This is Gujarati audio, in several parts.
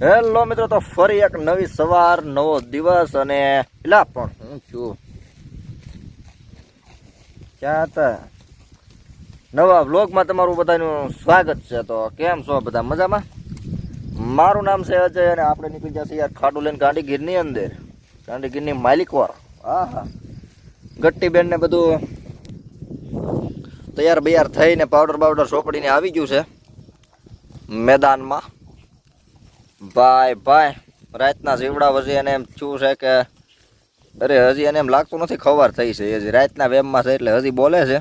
હેલો મિત્રો, તો ફરી એક નવી સવાર, નવો દિવસ અને એલા પણ હું છું. ક્યાં હતા? નવા વ્લોગમાં તમારું બધાનું સ્વાગત છે. તો કેમ છો બધા? મજામાં? મારું નામ છે અજય અને આપણે નીકળી જશે યાર ખાડું લઈને ગાંધીગીરની અંદર. ગાંધીગીરની માલિકવાર હા હા ગટ્ટીબેન ને બધું તૈયાર બૈયાર થઈને પાવડર બાવડર સોપડીને આવી ગયું છે. મેદાનમાં. ભાઈ ભાઈ, રાતના જીવડા વજી એને એમ શું છે કે, અરે હજી એને એમ લાગતું નથી ખબર થઈ છે હજી. રાતના વેમમાં છે એટલે હજી બોલે છે.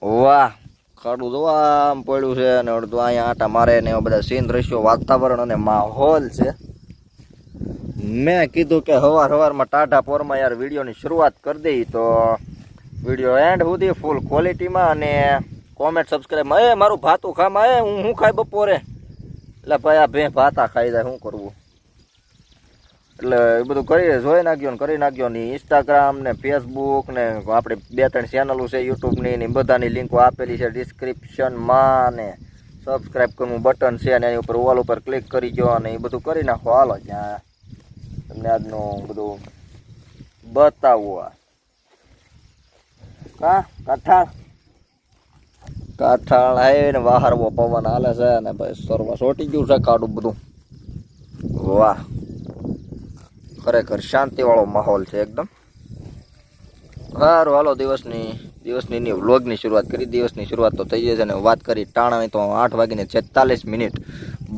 વાહ, ખાડું જોવા પડ્યું છે અને અડધું અહીંયા આટા મારે ને એવા બધા સીન દ્રશ્યો વાતાવરણ અને માહોલ છે. મેં કીધું કે હવાર હવારમાં ટાટા પોરમાં યાર વિડીયોની શરૂઆત કરી દઈ તો વીડિયો એન્ડ સુધી ફૂલ ક્વોલિટીમાં અને કોમેન્ટ સબસ્ક્રાઈબ એ મારું ભાતું ખામાં. એ હું શું ખાઈ બપોરે? એટલે ભાઈ આ ભેં ભાતા ખાઈ જાય, શું કરવું? એટલે એ બધું કરી જોઈ નાખ્યો ને કરી નાખ્યો ને ઇન્સ્ટાગ્રામ ને ફેસબુક ને આપણે બે ત્રણ ચેનલો છે યુટ્યુબની ને બધાની લિંકો આપેલી છે ડિસ્ક્રિપ્શનમાં ને સબસ્ક્રાઈબ કરવું બટન છે અને એની ઉપર ઓલ ઉપર ક્લિક કરી દો અને એ બધું કરી નાખો. હાલો ત્યાં તમને આજનું બધું બતાવવું આ. કા કાઠાળ આવે ને વાહરવો પવન હાલે છે અને ભાઈ સર્વ સોટી ગયું છે કાઢું બધું. વાહ. ખરેખર શાંતિવાળો માહોલ છે એકદમ. સારું, હાલો દિવસની દિવસની વ્લોગની શરૂઆત કરી. દિવસની શરૂઆત તો થઈ ગઈ છે અને વાત કરી ટાણાની તો આઠ વાગીને છેતાલીસ મિનિટ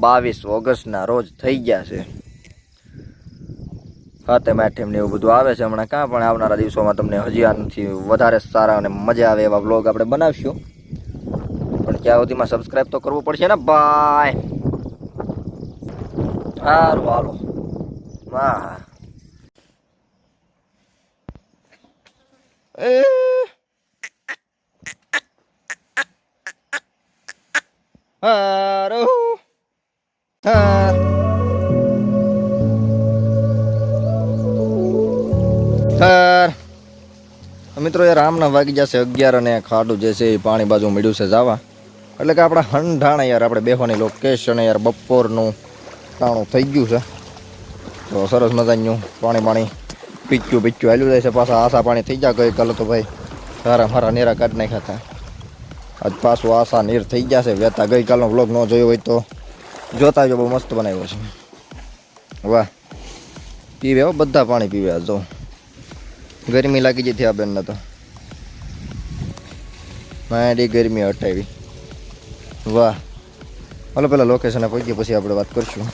બાવીસ ઓગસ્ટના રોજ થઈ ગયા છે. હાથે માઠેમ ને એવું બધું આવે છે હમણાં કાં, પણ આવનારા દિવસોમાં તમને હજી આનાથી વધારે સારા અને મજા આવે એવા વ્લોગ આપણે બનાવશું. ત્યાં સુધીમાં સબસ્ક્રાઈબ તો કરવું પડશે ને? બાય સારું હાલો. એ. હારું. હા. સર મિત્રો યાર આમના વાગી જશે અગિયાર અને ખાડું જે છે એ પાણી બાજુ મળ્યું છે. જવા. એટલે કે આપણા હંઢાણા યાર, આપણે બેહવાની લોકેશન યાર, બપોરનું ટાણું થઈ ગયું છે. તો સરસ મજાનું પાણી પાણી પીચ્યું પીચ્યું હાલ્યું જાય છે. પાછા આશા પાણી થઈ ગયા ગઈકાલે તો ભાઈ સારા મારા નેરા કાઢ નાખ્યા હતા. આજ પાછું આશા નીર થઈ જશે વહેતા ગઈકાલનો વ્લોગ ન જોયો હોય તો જોતા જો બહુ મસ્ત બનાવ્યો છે. વાહ. પીવે હો, બધા પાણી પીવે આ જો. ગરમી લાગી જતી આ બેનને તો. માંડી ગરમી હટાવી. વાહ. હલો પેલા લોકેશને પહોંચીએ, પછી આપણે વાત કરશું.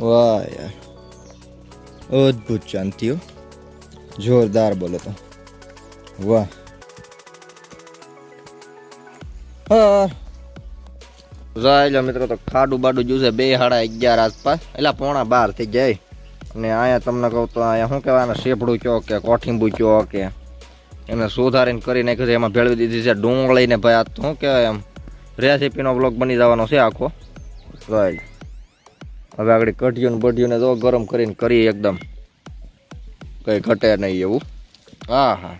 વાહ યાર. અદ્ભુત શાંતિઓ જોરદાર બોલો તો. વાહ. હા. જાય મિત્રો તો ખાડું બાડું જોશે બે સાડા અગિયાર આસપાસ. એટલે પોણા બાર થઈ જાય. અને અહીંયા તમને કહું તો અહીંયા શું કહેવાય શેપડું ચો કે, કોઠીંબુ ચો કે? એને સુધારીને કરી નાખ્યું છે. એમાં ભેળવી દીધી છે. ડુંગળી લઈને ભાઈ આ શું કહેવાય એમ? રેસીપીનો બ્લોગ બની જવાનો છે આખો. રાઈટ હવે આગળ કઢિયું ને તો ગરમ કરીને કરીએ એકદમ. કંઈ ઘટે નહીં એવું. હા હા.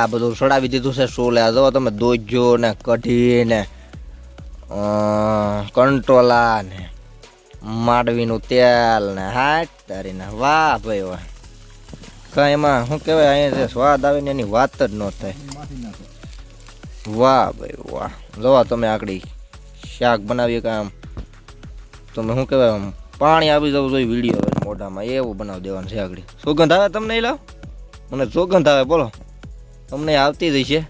આ બધું સડાવી દીધું છે શું લે? જો તમે દોજો ને કઢી ને કંટોલા ને, માંડવીનું તેલ ને, હાટ તારીને વાહ ભાઈ વાહ. કાંઈ એમાં શું કહેવાય, અહીંયા સ્વાદ આવે ને એની વાત જ ન થાય. વાહ ભાઈ વાહ. જોવા તમે આકડી શાક બનાવીએ કે આમ, તમે શું કહેવાય, આમ પાણી આવી જવું જોઈએ વીડિયો મોઢામાં, એવું બનાવી દેવાનું છે આગળ સુગંધ આવે તમને એ લાવ મને સુગંધ આવે, બોલો. તમને આવતી જ છે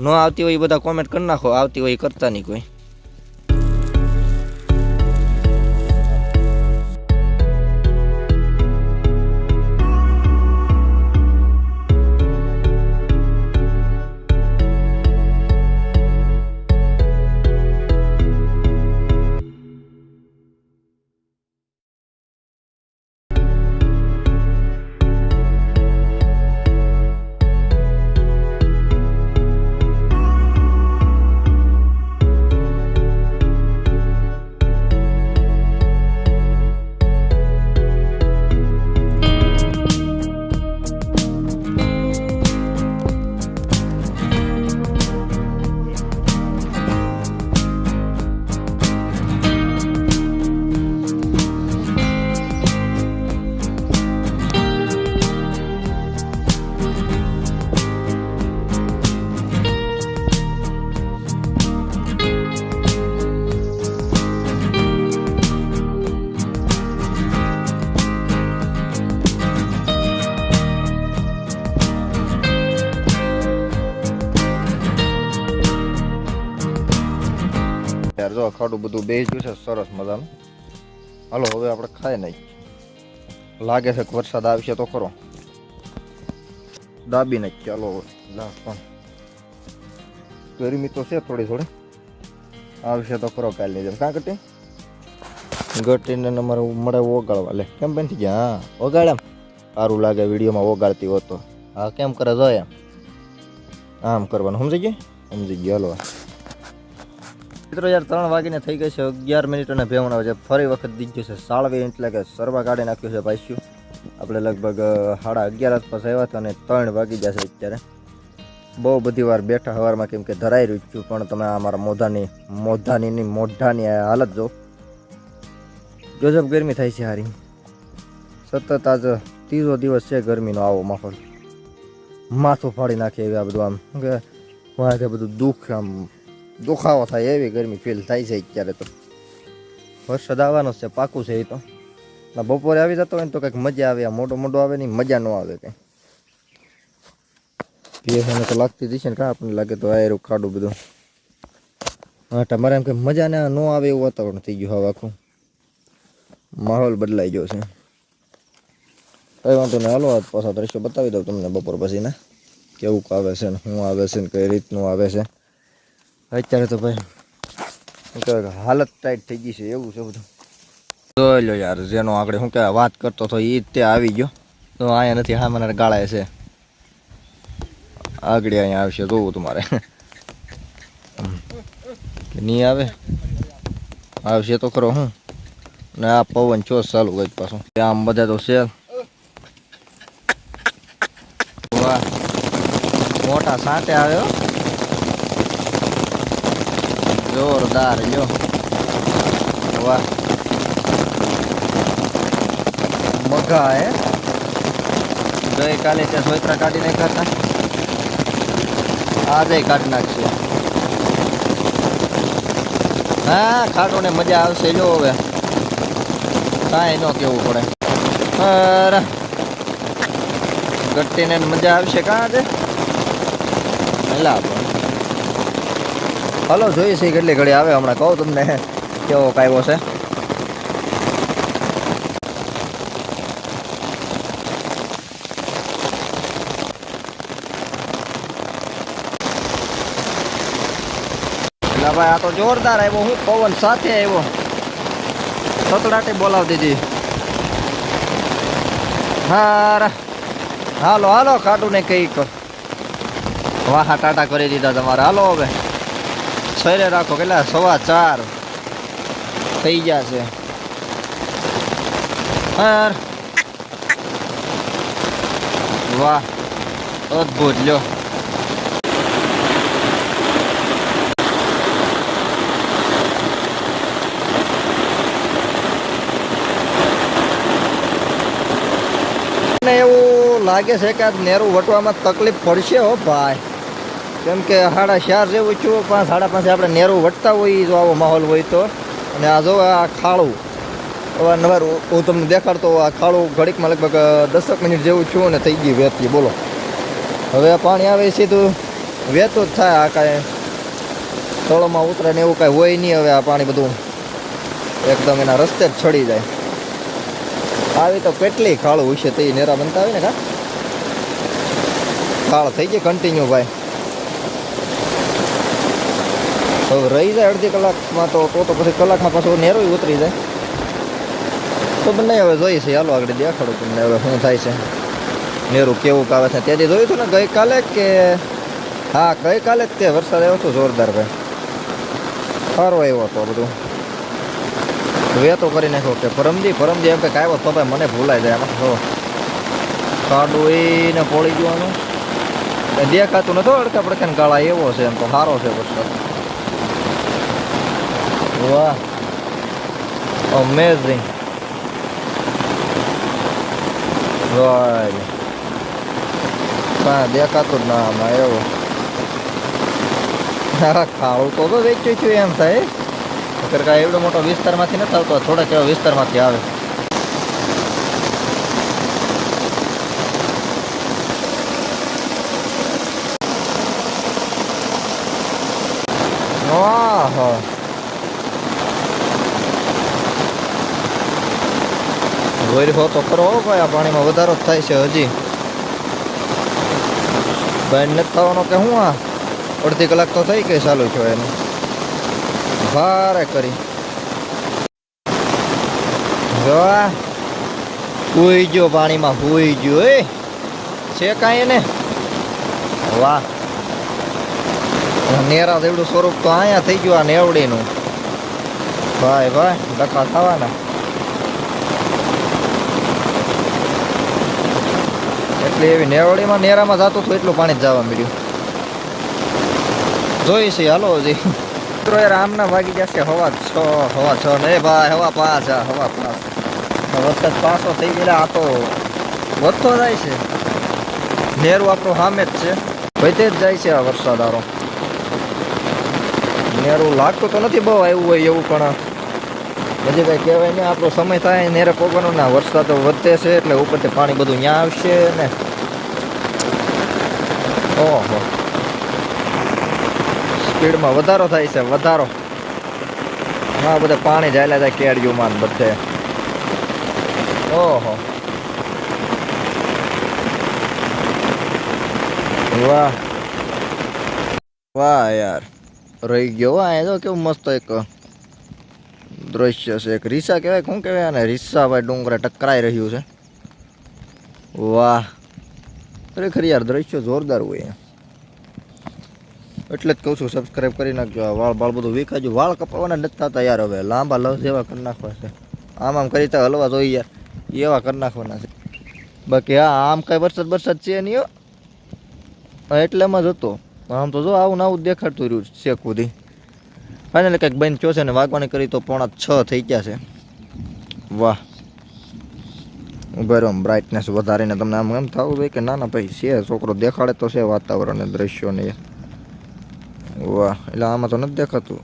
ન આવતી હોય એ બધા કોમેન્ટ કરી નાખો, આવતી હોય કરતા નહીં કોઈ. જો ખાડું બધું બેસી છે, સરસ મજાનું. હાલો, હવે આપણે ખાઈ નહીં લાગે છે વરસાદ આવશે તો ખરો. દાબી નાખ ચાલો લા, પણ. ગરમી તો છે થોડી થોડી. આવશે તો ખરો કાલે જેમ કાં ઘટી? ઘટીને અમારે મળે ઓગાળવા. લે, કેમ બેન થઈ ગયા? હા, ઓગાળ એમ. સારું લાગે વિડીયોમાં ઓગાળતી હોતો હા, કેમ કરે? જો એમ. આમ કરવાનું. સમજી ગયે? સમજી ગયો. હલો મિત્રો, યાર ત્રણ વાગીને થઈ ગઈ છે, અગિયાર મિનિટ અને ભેવણ આવે છે. ફરી વખત દીધું છે સાળવી એટલે કે સરવા કાઢી નાખ્યું છે પાછું આપણે લગભગ સાડા અગિયાર આસપાસ આવ્યા હતા અને ત્રણ વાગી ગયા છે અત્યારે. બહુ બધી વાર બેઠા હવારમાં કેમ કે ધરાઈ રહ્યું છું, પણ તમે અમારા મોઢાની મોઢાની મોઢાની હાલત જો ગજબ ગરમી થાય છે હારી. સતત આજ ત્રીજો દિવસ છે ગરમીનો આવો માહોલ. માથું ફાડી નાખે એવી આ બધું આમ, કે બધું દુઃખ આમ દુખાવો થાય એવી ગરમી ફીલ થાય છે અત્યારે તો. વરસાદ આવવાનો છે, પાકું છે એ તો. બપોરે આવી જતો હોય ને તો કંઈક મજા આવે, આ મોટો મોટો આવે ને મજા ન આવે કંઈ. પીએસને તો લાગતી જ ને કાં આપણને લાગે તો આ ખાડું બધું. હા તમારે એમ કે મજા ને, ન આવે એવું વાતાવરણ થઈ ગયું હવે આખું. માહોલ બદલાઈ ગયો છે. કંઈ વાંધો નહીં, હાલો પાછા દ્રશ્યો બતાવી દઉં તમને બપોર પછી ને કેવું આવે છે ને, શું આવે છે ને, કઈ રીતનું આવે છે. અત્યારે તો ભાઈ હાલત ટાઈટ થઈ ગઈ છે, એવું છે બધું. જોઈ લો યાર, જેનો આપણે શું કહેવાય વાત કરતો હતો એ તે આવી ગયો. તો અહીંયા નથી, હા મને ગાળાય છે. આગળ અહીંયા આવશે, જોવું તમારે. નહીં આવે? આવશે તો ખરો, હું. ને આ પવન છો ચાલુ ગઈ પાછું. આમ બધા તો છે. મોટા સાંટે આવે હો જોરદાર, જો. વાહ. મગા, હે? ગઈકાલે ત્યાં સોયત્રા કાઢી નાખ્યા હતા. આજે કાઢી નાખશે. હા ખાટો ને મજા આવશે, જો હવે. કાંઈ ન કેવું પડે. અરે. ગટ્ટીને મજા આવશે કાં આજે? પણ હલો, જોઈએ છે કેટલી ઘડી આવે, હમણાં કહું તમને, કેવો કાયવો છે? ભાઈ, આ તો જોરદાર આવ્યો, હું પવન સાથે આવ્યો. સતડાટી બોલાવતી હતી હારા. હાલો હાલો કાઢું ને કંઈક. વાહ ટાટા કરી દીધા તમારે. હાલો હવે. સરે રાખો કેટલા? સવા ચાર. થઈ ગયા છે વાહ, અદભુત, લ્યો. મને એવું લાગે છે કે આ નેરું વટવામાં તકલીફ પડશે હો, ભાઈ. કેમ કે સાડા ચાર જેવું છું, પાંચ સાડા પાંચે આપણે નેરું વટતા હોય જો આવો માહોલ હોય તો. અને આ જો આ ખાડું અવારનવાર હું તમને દેખાડતો આ ખાડું ઘડીકમાં લગભગ દસક મિનિટ જેવું છું અને થઈ ગયું વેતી બોલો. હવે પાણી આવે સીધું વહેતું જ થાય આ કાંઈ. તળોમાં ઉતરે ને એવું કાંઈ હોય નહીં હવે આ પાણી બધું. એકદમ એના રસ્તે જ છડી જાય. આવી તો કેટલી ખાળું હશે તે નેરા બનતા હોય ને કા? ખાળ થઈ ગઈ કન્ટિન્યુ ભાઈ. હવે રહી જાય અડધી કલાકમાં તો તો તો પછી કલાકમાં પાછું નેરો ઉતરી જાય. તો બંને હવે જોઈએ છે. હાલો આગળ દેખાડું તમને હવે શું થાય છે. નેરું કેવું આવે છે. તેથી જોયું હતું ને ગઈકાલે કે હા, ગઈકાલે જ તે વરસાદ આવ્યો હતો જોરદાર ભાઈ. સારો આવ્યો હતો બધું. વેતો કરી નાખ્યો કે પરમદી પરમદી એમ કંઈક આવ્યો તો ભાઈ મને ભૂલાઈ જાય. એમાં હો કાડું એને પોળી જવાનું દેખાતું નતો અડકા ને ગાળા એવો છે એમ તો. સારો છે વરસાદ. વાહ. અમેઝિંગ જ ના આમાં, એવો. હા ખાવું તો તો વેચ્યું છું એમ થાય. અત્યારે કાંઈ એવડો મોટો વિસ્તારમાંથી નથી આવતો, થોડાક એવા વિસ્તારમાંથી આવે. આહા. વરહો તો ખરો ભાઈ, આ પાણીમાં વધારો થાય છે હજી. ભાઈ, નથી થવાનો કે હું આ? અડધી કલાક તો થઈ ગઈ ચાલુ છો એનું. ભારે કરી. જોવા. હુઈ ગયો પાણીમાં, હુઈ ગયો, એ. છે કાંઈ એને? વાહ. નેરા જેવડું સ્વરૂપ તો અહીંયા થઈ ગયું, આ નેવડીનું. ભાઈ ભાઈ, ડખા થવાના. એટલે એવી નેવડીમાં નેરામાં જતું હતું, એટલું પાણી જવા મળ્યું. જોઈ છે, હાલો હજી. મિત્રો યાર આમના વાગી જશે હવા છ હવા છ ને. ભાઈ, હવા પાંચ હવા પાંચ. વરસાદ પાસો થઈ ગયેલા, આ તો વધતો જાય છે. નેરું આપણું સામે જ છે. વધે જ જાય છે આ વરસાદ આરો. નેરું લાગતું તો નથી બહુ આવ્યું હોય એવું પણ હજી કઈ કહેવાય નહીં આપણો સમય થાય નેરે પોગવાનો ના વરસાદ વધે છે એટલે ઉપરથી પાણી બધું ત્યાં આવશે ને. ઓહો. સ્પીડમાં વધારો થાય છે, વધારો. હા બધે પાણી જાય જાય કેડિયુંમાં માન બધે. ઓહો. વાહ. વાહ યાર. રહી ગયો એ તો કેવું મસ્ત એક દ્રશ્ય છે. એક રીસા કહેવાય શું કહેવાય અને રીસા ભાઈ ડુંગરે ટકરાઈ રહ્યું છે. વાહ. ખરેખર યાર, દ્રશ્ય જોરદાર હોય એટલે જ કહું છું સબસ્ક્રાઈબ કરી નાખજો. વાળ બાળ બધું વીખાજો વાળ કપાવવાના નથી થતા યાર હવે. લાંબા લસ જેવા કરી નાખવા છે. આમ આમ કરી તો હલવા જોઈએ યાર. એવા કરી નાખવાના છે. બાકી હા, આમ કાંઈ વરસાદ વરસાદ છે નહીં એટલે એમાં જ હતો. આમ તો જો આવું ને આવું દેખાડતું રહ્યું છે સુધી. ફાઇનલી કંઈક બંધ થયો છે ને વાગવાની કરી તો પોણા છ થઈ ગયા છે. વાહ. ઊભા બ્રાઇટનેસ વધારીને તમને આમ એમ થવું જોઈએ કે ના ના ભાઈ, છે, છોકરો દેખાડે તો છે વાતાવરણ ને દ્રશ્યોને એ. વાહ, એટલે આમાં તો નથી દેખાતું.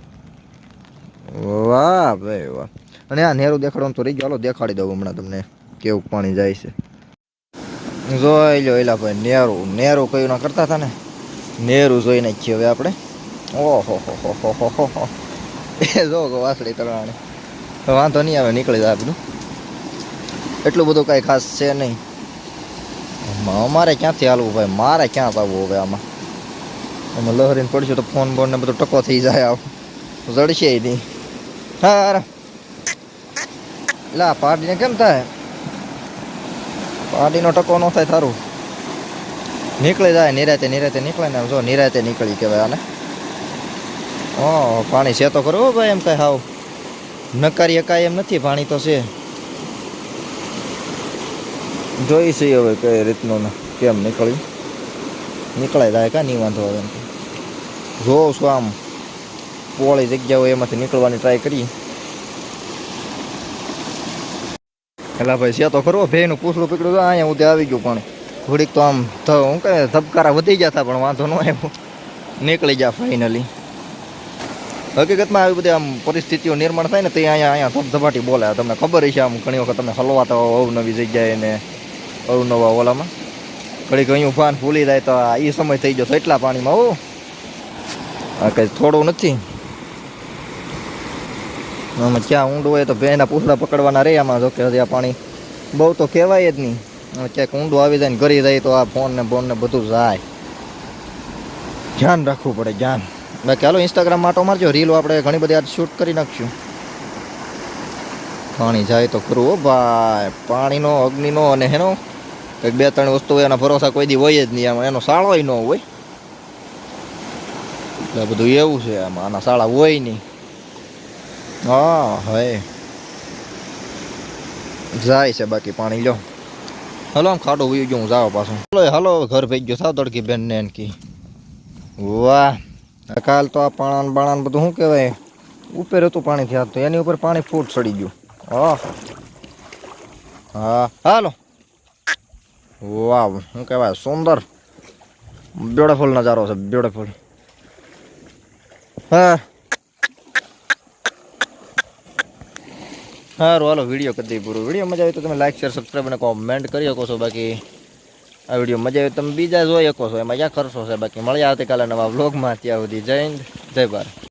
વાહ ભાઈ, વાહ. અને આ નેરું દેખાડવાનું તો રહી ગયો. હાલો, દેખાડી દઉં હમણાં તમને કેવું પાણી જાય છે. જોઈ લો એલા ભાઈ નેરું નેરું કયું ના કરતા હતા ને? નેરું જોઈ નાખીએ હવે આપણે. ઓહો હો હો હો હો હો. એ જો વાસળી તળાણી વાંધો નહીં આવે, નીકળી જાય બધું. એટલું બધું કાંઈ ખાસ છે નહીં. અમારે ક્યાંથી હાલવું ભાઈ? મારે ક્યાં આવવું હવે આમાં? અમે લહરીને પડશું તો ફોન બોન ને બધું ટકો થઈ જાય આવ જડશે નહીં. હા અરે લા પાર્ટીને કેમ થાય? પાર્ટીનો ટકો ન થાય તારું. નીકળી જાય, નિરાતે નિરાતે નીકળે ને જો, નિરાતે નીકળી કહેવાય આને. ઓ પાણી છે તો ખરું ભાઈ, એમ કાંઈ હાવ. નકારી એકાય એમ નથી, પાણી તો છે. જોઈ છે હવે કઈ રીતનું કેમ નીકળ્યું. નીકળાય જાય કાં નહીં વાંધો આવે જોઉં છું આમ. પોળી જગ્યા હોય એમાંથી નીકળવાની ટ્રાય કરીએ. એલા ભાઈ, છે તો ખરો ભેનું પૂછડું પીકડું તો અહીંયા સુધી આવી ગયું પણ. થોડીક તો આમ હું કહે ધબકારા વધી ગયા હતા, પણ વાંધો ન આવ્યો. નીકળી ગયા ફાઇનલી હકીકતમાં આવી બધી આમ પરિસ્થિતિઓ નિર્માણ થાય ને તે અહીંયા અહીંયા ધબધબાટી બોલે. તમને ખબર છે આમ ઘણી વખત તમે હલવાતા હોવ અવનવી જગ્યાએ ને અવનવા ઓલામાં. ઘડીક અહીં ફાન ભૂલી જાય તો એ સમય થઈ ગયો તો એટલા પાણીમાં, હો. આ કંઈ થોડું નથી. આમાં ક્યાં ઊંડું હોય તો ભેના પૂછડા પકડવાના રહે આમાં, જોકે હજી આ પાણી બહુ તો કહેવાય જ નહીં. ક્યાંક ઊંડું આવી જાય ને ઘરી જાય તો આ ફોન ને બોન ને બધું જાય. ધ્યાન રાખવું પડે, ધ્યાન. બાકી હાલો ઇન્સ્ટાગ્રામ માટો મારજો. રીલો આપણે ઘણી બધી આજ શૂટ કરી નાખશું. પાણી જાય તો ખરું, હો ભાઈ. પાણીનો, અગ્નિનો અને એનો કંઈક બે ત્રણ વસ્તુ હોય, એના ભરોસા કોઈ દી હોય જ નહીં. આમાં એનો શાળોય ન હોય. એટલે બધું એવું છે. આમાં આના શાળા હોય નહીં. હા હવે જાય છે બાકી પાણી લો હલો, આમ ખાડો ઉયું ગયો, હું જાવ પાછું. હલો હલો, ઘર ભેગ ગયો થાવ તડકી બેન ને એનકી. વાહ. કાલ તો આ પાણા બાણા બધું શું કહેવાય? ઉપર હતું પાણી થયા તો. એની ઉપર પાણી ફૂટ ચડી ગયું. હા. હા. હાલો. વાવ, શું કહેવાય? સુંદર. બ્યુટીફુલ નજારો છે, બ્યુટીફુલ. હા. સારું હાલો, વીડિયો કરી દઈએ પૂરો. વીડિયો મજા આવે તો તમે લાઈક શેર સબસ્ક્રાઈબ અને કોમેન્ટ કરી શકો છો. બાકી આ વીડિયો મજા આવે તમે બીજા જોઈ શકો છો. એમાં ક્યાં ખર્ચો છે બાકી? મળ્યા આવતીકાલે નવા વ્લોગમાં ત્યાં સુધી જય હિન્દ, જય ભારત.